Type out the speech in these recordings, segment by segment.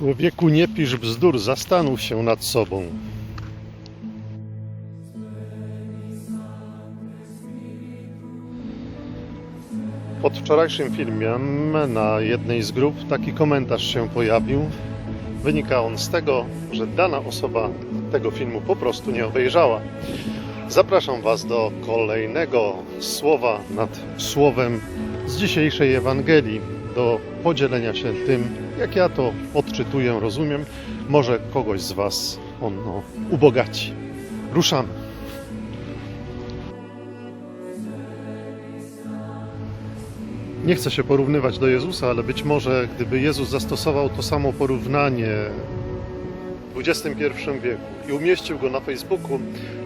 Człowieku, nie pisz bzdur, zastanów się nad sobą. Pod wczorajszym filmem na jednej z grup taki komentarz się pojawił. Wynika on z tego, że dana osoba tego filmu po prostu nie obejrzała. Zapraszam Was do kolejnego słowa nad słowem z dzisiejszej Ewangelii, do podzielenia się tym, jak ja to odczytuję, rozumiem. Może kogoś z Was ono ubogaci. Ruszamy. Nie chcę się porównywać do Jezusa, ale być może gdyby Jezus zastosował to samo porównanie w XXI wieku i umieścił go na Facebooku,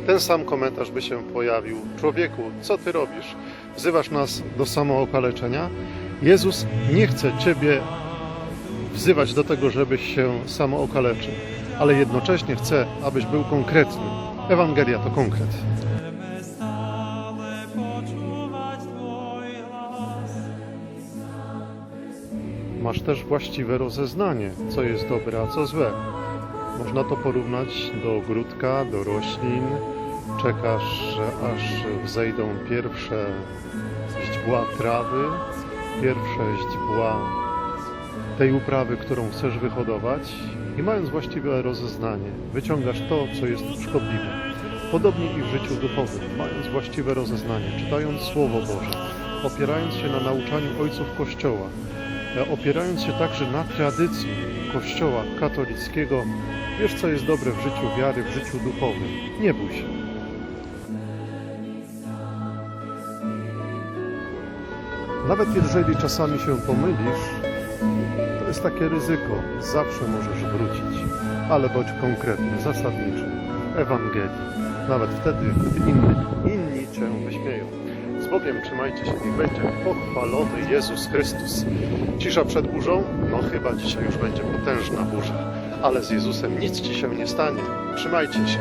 ten sam komentarz by się pojawił. Człowieku, co ty robisz? Wzywasz nas do samookaleczenia? Jezus nie chce ciebie wzywać do tego, żebyś się samookaleczył, ale jednocześnie chce, abyś był konkretny. Ewangelia to konkret. Masz też właściwe rozeznanie, co jest dobre, a co złe. Można to porównać do ogródka, do roślin. Czekasz, aż wzejdą pierwsze źdźbła trawy, pierwsze źdźbła tej uprawy, którą chcesz wyhodować i mając właściwe rozeznanie, wyciągasz to, co jest szkodliwe. Podobnie i w życiu duchowym, mając właściwe rozeznanie, czytając Słowo Boże, opierając się na nauczaniu ojców Kościoła, e, opierając się także na tradycji Kościoła katolickiego, wiesz, co jest dobre w życiu wiary, w życiu duchowym. Nie bój się. Nawet jeżeli czasami się pomylisz, to jest takie ryzyko. Zawsze możesz wrócić, ale bądź konkretny, zasadniczy. Ewangelii. Nawet wtedy, gdy inni, inni Cię wyśmieją. Z Bogiem trzymajcie się, niech będzie pochwalony Jezus Chrystus. Cisza przed burzą? No chyba dzisiaj już będzie potężna burza. Ale z Jezusem nic Ci się nie stanie. Trzymajcie się.